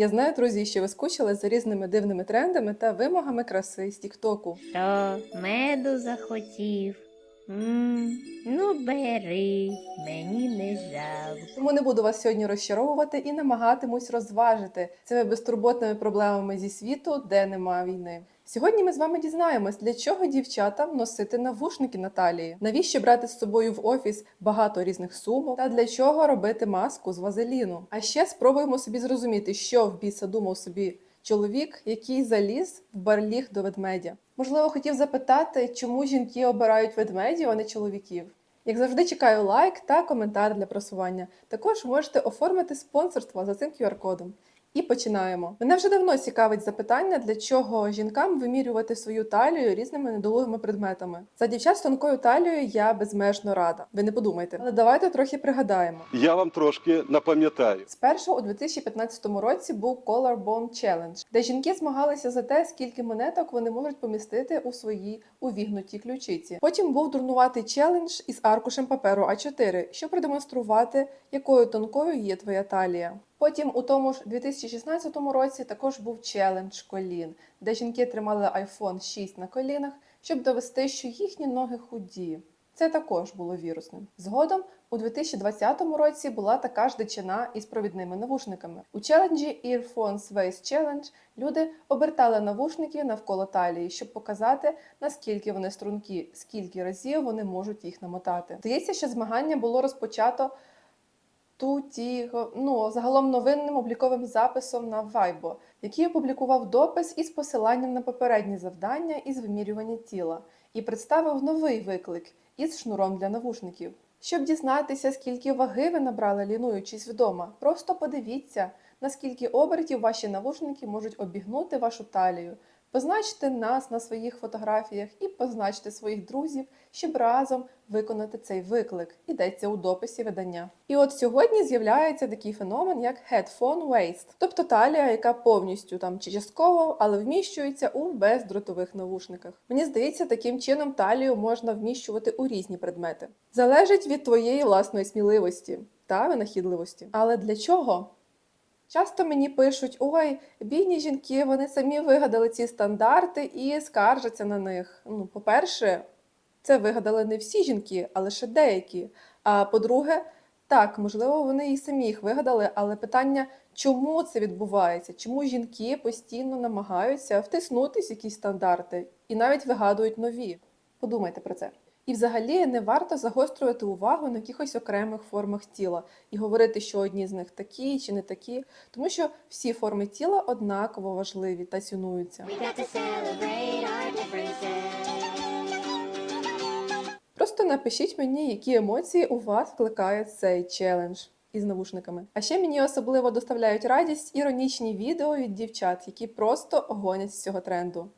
Я знаю, друзі, що ви скучили за різними дивними трендами та вимогами краси з Тіктоку. То меду захотів? Ну бери, мені не жалко. Тому не буду вас сьогодні розчаровувати і намагатимусь розважити цими безтурботними проблемами зі світу, де нема війни. Сьогодні ми з вами дізнаємось, для чого дівчатам носити навушники на талії, навіщо брати з собою в офіс багато різних сумок, та для чого робити маску з вазеліну. А ще спробуємо собі зрозуміти, що в біса думав собі чоловік, який заліз в барліг до ведмедя. Можливо, хотів запитати, чому жінки обирають ведмедів, а не чоловіків. Як завжди, чекаю лайк та коментар для просування. Також можете оформити спонсорство за цим QR-кодом. І починаємо. Мене вже давно цікавить запитання, для чого жінкам вимірювати свою талію різними недолугими предметами. За дівчат з тонкою талією я безмежно рада. Ви не подумайте. Але давайте трохи пригадаємо. Я вам трошки напам'ятаю. Спершу у 2015 році був Collarbone Challenge, де жінки змагалися за те, скільки монеток вони можуть помістити у своїй увігнутій ключиці. Потім був дурнуватий челендж із аркушем паперу А4, щоб продемонструвати, якою тонкою є твоя талія. Потім у тому ж 2016 році також був челендж колін, де жінки тримали iPhone 6 на колінах, щоб довести, що їхні ноги худі. Це також було вірусним. Згодом у 2020 році була така ж дичина із провідними навушниками. У челенджі Earphones Waist Challenge люди обертали навушники навколо талії, щоб показати, наскільки вони стрункі, скільки разів вони можуть їх намотати. Здається, що змагання було розпочато Тутіго, ну загалом новинним обліковим записом на Weibo, який опублікував допис із посиланням на попередні завдання із вимірювання тіла, і представив новий виклик із шнуром для навушників. Щоб дізнатися, скільки ваги ви набрали, лінуючись вдома, просто подивіться, наскільки обертів ваші навушники можуть обігнути вашу талію. Позначте нас на своїх фотографіях і позначте своїх друзів, щоб разом виконати цей виклик. Йдеться у дописі видання. І от сьогодні з'являється такий феномен, як headphone waist, тобто талія, яка повністю там чи частково, але вміщується у бездротових навушниках. Мені здається, таким чином талію можна вміщувати у різні предмети. Залежить від твоєї власної сміливості та винахідливості. Але для чого? Часто мені пишуть: ой, бідні жінки, вони самі вигадали ці стандарти і скаржаться на них. Ну, по-перше, це вигадали не всі жінки, а лише деякі. А по-друге, так, можливо, вони і самі їх вигадали, але питання, чому це відбувається? Чому жінки постійно намагаються втиснутись якісь стандарти і навіть вигадують нові? Подумайте про це. І взагалі не варто загострювати увагу на якихось окремих формах тіла і говорити, що одні з них такі чи не такі, тому що всі форми тіла однаково важливі та цінуються. Просто напишіть мені, які емоції у вас викликає цей челендж із навушниками. А ще мені особливо доставляють радість іронічні відео від дівчат, які просто гонять з цього тренду.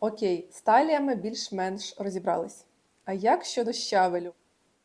Окей, з таліями більш-менш розібрались. А як щодо щавелю?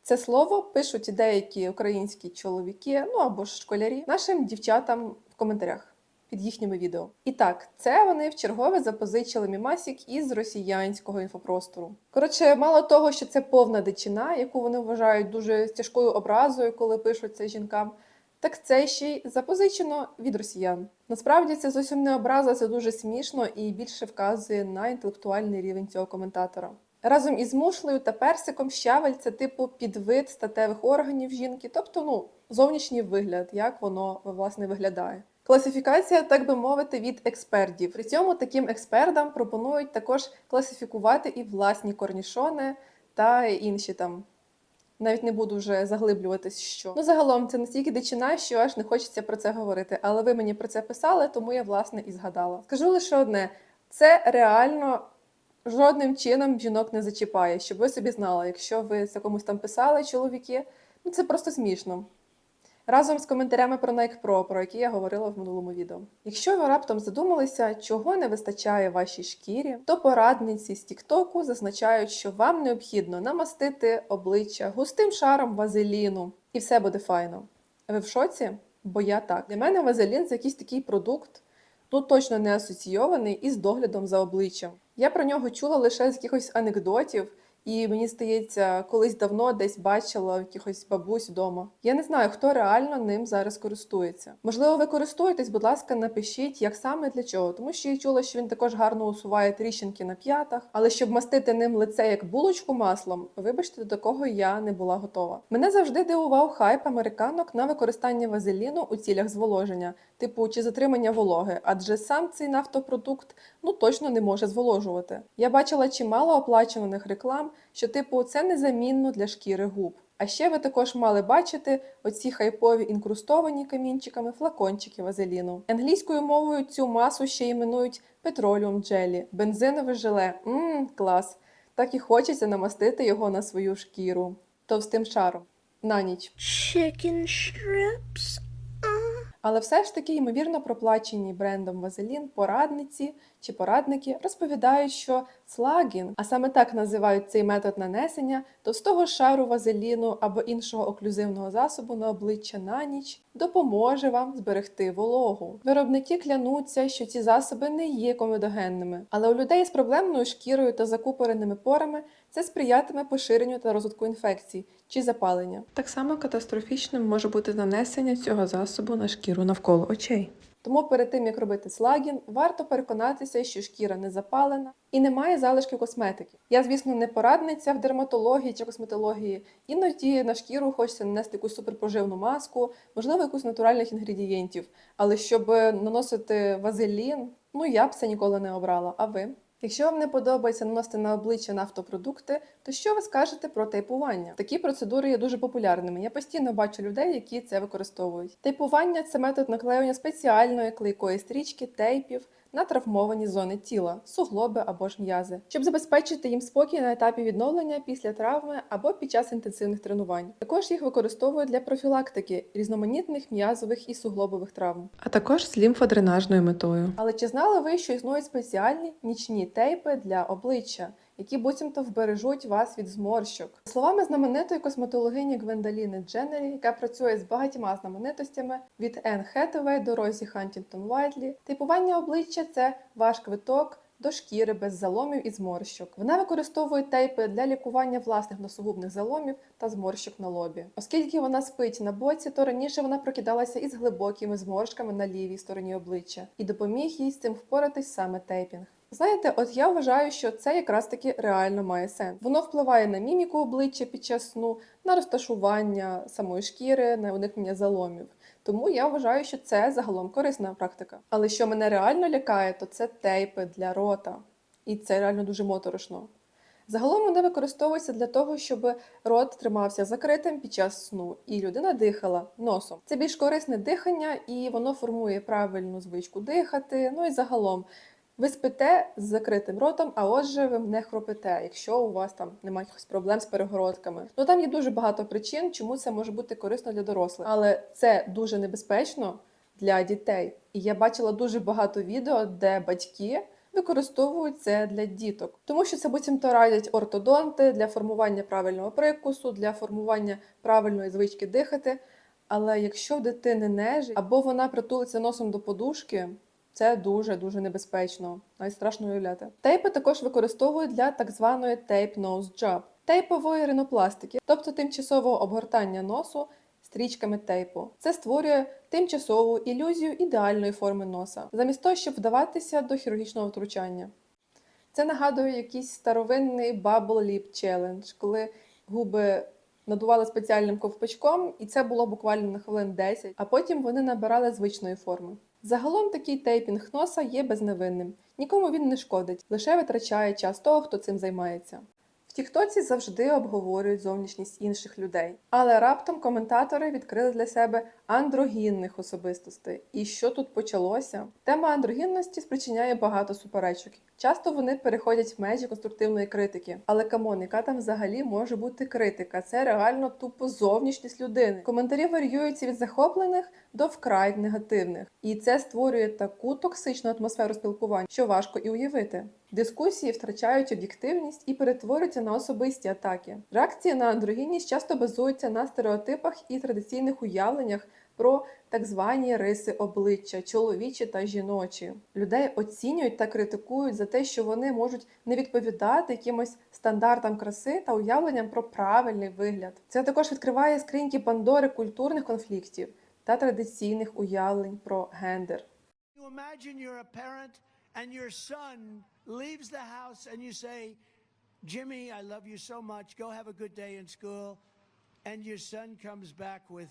Це слово пишуть деякі українські чоловіки, ну або ж школярі, нашим дівчатам в коментарях під їхніми відео. І так, це вони вчергове запозичили мімасік із росіянського інфопростору. Коротше, мало того, що це повна дичина, яку вони вважають дуже тяжкою образою, коли пишуть це жінкам. Так це ще й запозичено від росіян. Насправді це зовсім не образа, це дуже смішно і більше вказує на інтелектуальний рівень цього коментатора. Разом із мушлею та персиком щавель це типу підвид статевих органів жінки, тобто ну зовнішній вигляд, як воно власне виглядає. Класифікація, так би мовити, від експертів. При цьому таким експертам пропонують також класифікувати і власні корнішони та інші там. Навіть не буду вже заглиблюватись, що ну загалом це настільки дичина, що аж не хочеться про це говорити. Але ви мені про це писали, тому я власне і згадала. Скажу лише одне: це реально жодним чином жінок не зачіпає, щоб ви собі знали, якщо ви це комусь там писали, чоловіки, ну це просто смішно. Разом з коментарями про Nike Pro, про які я говорила в минулому відео. Якщо ви раптом задумалися, чого не вистачає вашій шкірі, то порадниці з Тіктоку зазначають, що вам необхідно намастити обличчя густим шаром вазеліну, і все буде файно. Ви в шоці? Бо я так. Для мене вазелін це якийсь такий продукт, ну точно не асоційований із доглядом за обличчям. Я про нього чула лише з якихось анекдотів і мені здається, колись давно десь бачила якихось бабусь вдома. Я не знаю, хто реально ним зараз користується. Можливо, ви користуєтесь, будь ласка, напишіть, як саме для чого, тому що я чула, що він також гарно усуває тріщинки на п'ятах, але щоб мастити ним лице як булочку маслом, вибачте, до такого я не була готова. Мене завжди дивував хайп американок на використання вазеліну у цілях зволоження, типу чи затримання вологи, адже сам цей нафтопродукт ну точно не може зволожувати. Я бачила чимало оплачуваних реклам, що типу це незамінно для шкіри губ. А ще ви також мали бачити оці хайпові інкрустовані камінчиками флакончики вазеліну. Англійською мовою цю масу ще іменують петроліум джелі, бензинове желе. Мм, клас. Так і хочеться намастити його на свою шкіру товстим шаром на ніч. Chicken strips. Але все ж таки, ймовірно, проплачені брендом Вазелін порадниці чи порадники розповідають, що слагін, а саме так називають цей метод нанесення, товстого шару вазеліну або іншого оклюзивного засобу на обличчя на ніч допоможе вам зберегти вологу. Виробники клянуться, що ці засоби не є комедогенними, але у людей з проблемною шкірою та закупореними порами це сприятиме поширенню та розвитку інфекцій чи запалення. Так само катастрофічним може бути нанесення цього засобу на шкіру навколо очей. Тому перед тим як робити слагін, варто переконатися, що шкіра не запалена і не має залишків косметики. Я, звісно, не порадниця в дерматології чи косметології. Іноді на шкіру хочеться нанести якусь суперпоживну маску, можливо, якусь натуральних інгредієнтів. Але щоб наносити вазелін, ну я б це ніколи не обрала. А ви? Якщо вам не подобається наносити на обличчя нафтопродукти, то що ви скажете про тейпування? Такі процедури є дуже популярними. Я постійно бачу людей, які це використовують. Тейпування це метод наклеювання спеціальної клейкої стрічки тейпів на травмовані зони тіла, суглоби або ж м'язи, щоб забезпечити їм спокій на етапі відновлення після травми або під час інтенсивних тренувань. Також їх використовують для профілактики різноманітних м'язових і суглобових травм, а також з лімфодренажною метою. Але чи знали ви, що існують спеціальні нічні тейпи для обличчя? Які буцімто вбережуть вас від зморщок. Словами знаменитої косметологині Гвендаліни Дженнері, яка працює з багатьма знаменитостями від Енн Хетевей до Розі Хантінгтон Вайтлі, типування обличчя це ваш квиток до шкіри без заломів і зморщок. Вона використовує тейпи для лікування власних носогубних заломів та зморщок на лобі. Оскільки вона спить на боці, то раніше вона прокидалася із глибокими зморшками на лівій стороні обличчя і допоміг їй з цим впоратись саме тейпінг. Знаєте, от я вважаю, що це якраз таки реально має сенс. Воно впливає на міміку обличчя під час сну, на розташування самої шкіри, на уникнення заломів. Тому я вважаю, що це загалом корисна практика. Але що мене реально лякає, то це тейпи для рота. І це реально дуже моторошно. Загалом вони використовуються для того, щоб рот тримався закритим під час сну, і людина дихала носом. Це більш корисне дихання, і воно формує правильну звичку дихати. Ну і загалом ви спите з закритим ротом, а отже, ви не хропите, якщо у вас там немає якихось проблем з перегородками. Ну там є дуже багато причин, чому це може бути корисно для дорослих, але це дуже небезпечно для дітей. І я бачила дуже багато відео, де батьки використовують це для діток, тому що це буцімто радять ортодонти для формування правильного прикусу, для формування правильної звички дихати. Але якщо в дитини нежить або вона притулиться носом до подушки, це дуже дуже небезпечно, навіть страшно уявляти. Тейпи також використовують для так званої tape nose job – тейпової ринопластики, тобто тимчасового обгортання носу стрічками тейпу. Це створює тимчасову ілюзію ідеальної форми носа, замість того, щоб вдаватися до хірургічного втручання. Це нагадує якийсь старовинний Bubble Lip Challenge, коли губи надували спеціальним ковпачком, і це було буквально на хвилин 10, а потім вони набирали звичної форми. Загалом такий тейпінг носа є безневинним. Нікому він не шкодить, лише витрачає час того, хто цим займається. Тіктоці завжди обговорюють зовнішність інших людей, але раптом коментатори відкрили для себе андрогінних особистостей. І що тут почалося? Тема андрогінності спричиняє багато суперечок. Часто вони переходять в межі конструктивної критики. Але камон, яка там взагалі може бути критика? Це реально тупо зовнішність людини. Коментарі варіюються від захоплених до вкрай негативних, і це створює таку токсичну атмосферу спілкувань, що важко і уявити. Дискусії втрачають об'єктивність і перетворюються на особисті атаки. Реакції на андрогінність часто базуються на стереотипах і традиційних уявленнях про так звані риси обличчя, чоловічі та жіночі. Людей оцінюють та критикують за те, що вони можуть не відповідати якимось стандартам краси та уявленням про правильний вигляд. Це також відкриває скриньки Пандори культурних конфліктів та традиційних уявлень про гендер. Leaves the house and you say, Jimmy, I love you so much. Go have a good day in school. And your son comes back with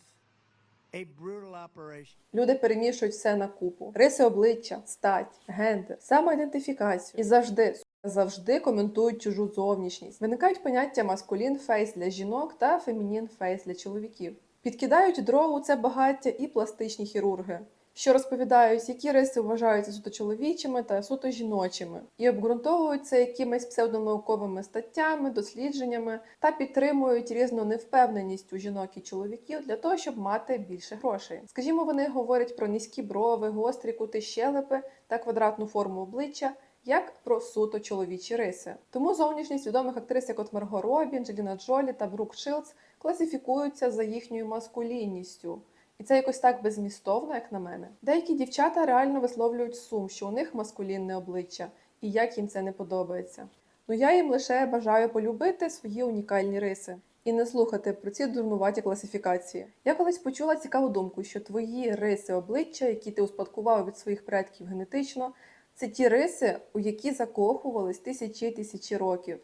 a brutal operation. Люди перемішують все на купу: риси обличчя, стать, гендер, самоідентифікацію і завжди. Завжди коментують чужу зовнішність. Виникають поняття маскулін фейс для жінок та фемінін фейс для чоловіків. Підкидають дров у це багаття і пластичні хірурги, що розповідають, які риси вважаються суто чоловічими та суто жіночими, і обґрунтовують це якимись псевдонауковими статтями, дослідженнями та підтримують різну невпевненість у жінок і чоловіків для того, щоб мати більше грошей. Скажімо, вони говорять про низькі брови, гострі кути щелепи та квадратну форму обличчя. Як про суто чоловічі риси. Тому зовнішність відомих актрис, як от Марго Робі, Анджеліна Джолі та Брук Шилдс, класифікуються за їхньою маскулінністю. І це якось так безмістовно, як на мене. Деякі дівчата реально висловлюють сум, що у них маскулінне обличчя, і як їм це не подобається. Ну я їм лише бажаю полюбити свої унікальні риси і не слухати про ці дурнуваті класифікації. Я колись почула цікаву думку, що твої риси обличчя, які ти успадкував від своїх предків генетично, це ті риси, у які закохувались тисячі тисячі років.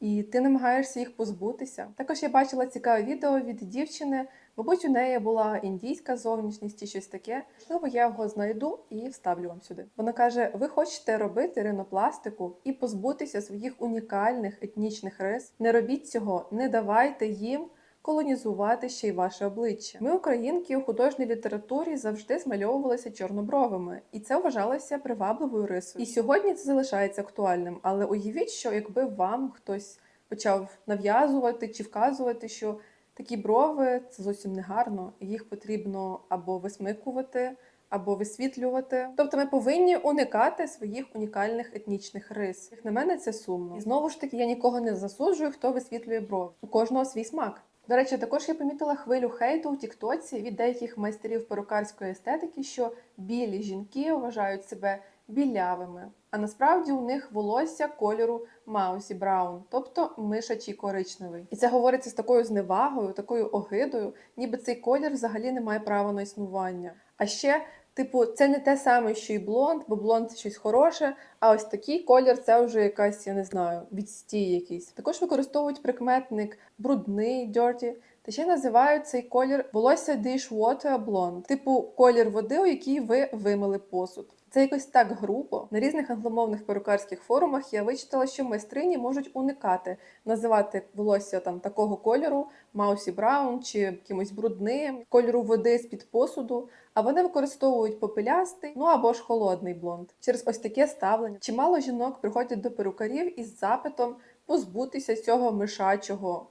І ти намагаєшся їх позбутися. Також я бачила цікаве відео від дівчини. Мабуть, у неї була індійська зовнішність чи щось таке. Можливо, я його знайду і вставлю вам сюди. Вона каже: ви хочете робити ринопластику і позбутися своїх унікальних етнічних рис. Не робіть цього, не давайте їм колонізувати ще й ваше обличчя. Ми, українки, у художній літературі завжди змальовувалися чорнобровими, і це вважалося привабливою рисою. І сьогодні це залишається актуальним. Але уявіть, що якби вам хтось почав нав'язувати чи вказувати, що такі брови це зовсім не гарно, їх потрібно або висмикувати. Або висвітлювати, тобто ми повинні уникати своїх унікальних етнічних рис. Як на мене, це сумно. І знову ж таки, я нікого не засуджую, хто висвітлює брови. У кожного свій смак. До речі, також я помітила хвилю хейту у Тіктоці від деяких майстерів перукарської естетики, що білі жінки вважають себе білявими, а насправді у них волосся кольору Маусі Браун, тобто мишачий коричневий. І це говориться з такою зневагою, такою огидою, ніби цей колір взагалі не має права на існування. А ще. Типу, це не те саме, що й блонд, бо блонд це щось хороше, а ось такий колір це вже якась, я не знаю, відстій якийсь. Також використовують прикметник брудний, dirty, та ще називають цей колір волосся dishwater blonde, типу колір води, у якій ви вимили посуд. Це якось так грубо. На різних англомовних перукарських форумах я вичитала, що майстрині можуть уникати називати волосся там такого кольору, Маусі Браун чи якимось брудним, кольору води з-під посуду. А вони використовують попелястий, ну або ж холодний блонд. Через ось таке ставлення. Чимало жінок приходять до перукарів із запитом позбутися цього мишачого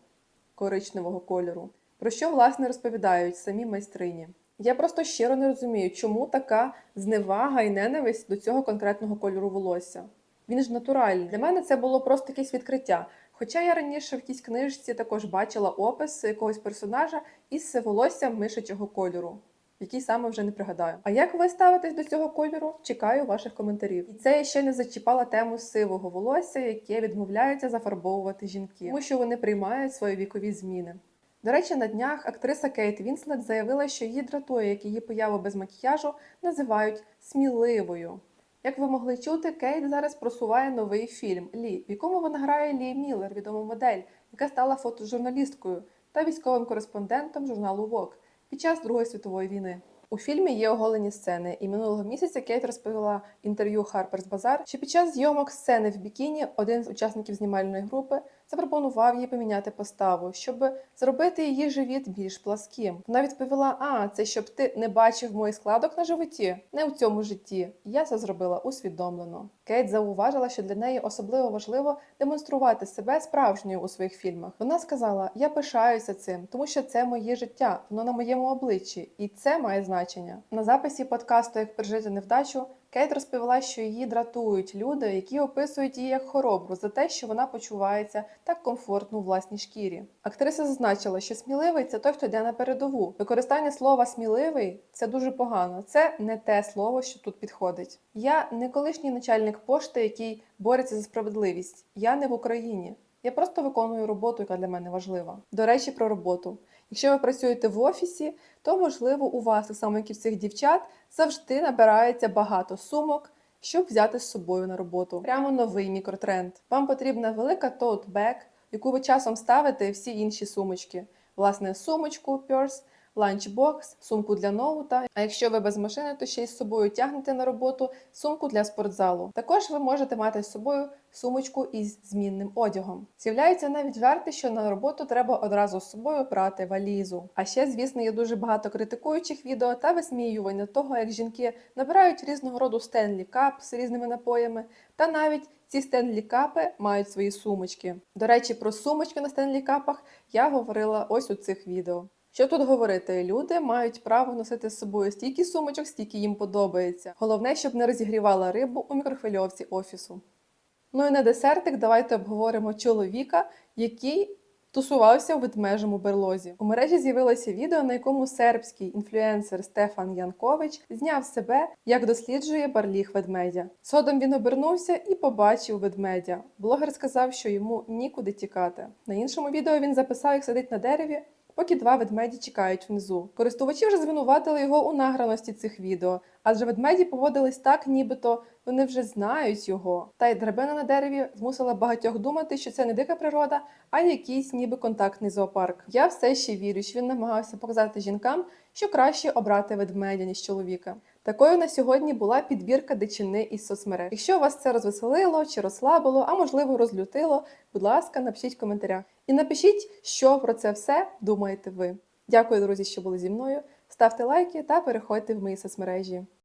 коричневого кольору. Про що власне розповідають самі майстрині? Я просто щиро не розумію, чому така зневага і ненависть до цього конкретного кольору волосся. Він ж натуральний. Для мене це було просто якесь відкриття. Хоча я раніше в якійсь книжці також бачила опис якогось персонажа із волоссям мишачого кольору, який саме вже не пригадаю. А як ви ставитесь до цього кольору? Чекаю ваших коментарів. І це я ще не зачіпала тему сивого волосся, яке відмовляється зафарбовувати жінки, тому що вони приймають свої вікові зміни. До речі, на днях актриса Кейт Вінслет заявила, що її дратує, як її появу без макіяжу називають сміливою. Як ви могли чути, Кейт зараз просуває новий фільм Лі, в якому вона грає Лі Міллер, відому модель, яка стала фотожурналісткою та військовим кореспондентом журналу Vogue під час Другої світової війни. У фільмі є оголені сцени, і минулого місяця Кейт розповіла інтерв'ю Harper's Bazaar, що під час зйомок сцени в бікіні один з учасників знімальної групи запропонував їй поміняти поставу, щоб зробити її живіт більш пласким. Вона відповіла: А, це щоб ти не бачив моїх складок на животі, не у цьому житті. Я це зробила усвідомлено. Кейт зауважила, що для неї особливо важливо демонструвати себе справжньою у своїх фільмах. Вона сказала: Я пишаюся цим, тому що це моє життя, воно на моєму обличчі, і це має значення. На записі подкасту Як пережити невдачу Кейт розповіла, що її дратують люди, які описують її як хоробру за те, що вона почувається так комфортно у власній шкірі. Актриса зазначила, що сміливий це той, хто йде на передову. Використання слова сміливий це дуже погано. Це не те слово, що тут підходить. Я не колишній начальник пошти, який бореться за справедливість. Я не в Україні. Я просто виконую роботу, яка для мене важлива. До речі, про роботу. Якщо ви працюєте в офісі, то можливо у вас, так само як і в цих дівчат, завжди набирається багато сумок, щоб взяти з собою на роботу. Прямо новий мікротренд. Вам потрібна велика тоут-бек, яку ви часом ставите всі інші сумочки. Власне, сумочку, пьорс, ланчбокс, сумку для ноута. А якщо ви без машини, то ще й з собою тягнете на роботу сумку для спортзалу. Також ви можете мати з собою сумочку із змінним одягом. З'являються навіть жарти, що на роботу треба одразу з собою брати валізу. А ще, звісно, є дуже багато критикуючих відео та висміювання того, як жінки набирають різного роду стенлі кап з різними напоями, та навіть ці стенлі капи мають свої сумочки. До речі, про сумочки на стенлі капах я говорила ось у цих відео. Що тут говорити? Люди мають право носити з собою стільки сумочок, стільки їм подобається. Головне, щоб не розігрівала рибу у мікрохвильовці офісу. Ну і на десертик давайте обговоримо чоловіка, який тусувався у ведмежому берлозі. У мережі з'явилося відео, на якому сербський інфлюенсер Стефан Янкович зняв себе, як досліджує барліг ведмедя. Згодом він обернувся і побачив ведмедя. Блогер сказав, що йому нікуди тікати. На іншому відео він записав, як сидить на дереві. Поки два ведмеді чекають внизу. Користувачі вже звинуватили його у награності цих відео, адже ведмеді поводились так, нібито вони вже знають його. Та й драбина на дереві змусила багатьох думати, що це не дика природа, а якийсь ніби контактний зоопарк. Я все ще вірю, що він намагався показати жінкам, що краще обрати ведмедя, ніж чоловіка. Такою на сьогодні була підбірка дичини із соцмереж. Якщо вас це розвеселило чи розслабило, а можливо розлютило, будь ласка, напишіть в коментарях. І напишіть, що про це все думаєте ви. Дякую, друзі, що були зі мною. Ставте лайки та переходьте в мої соцмережі.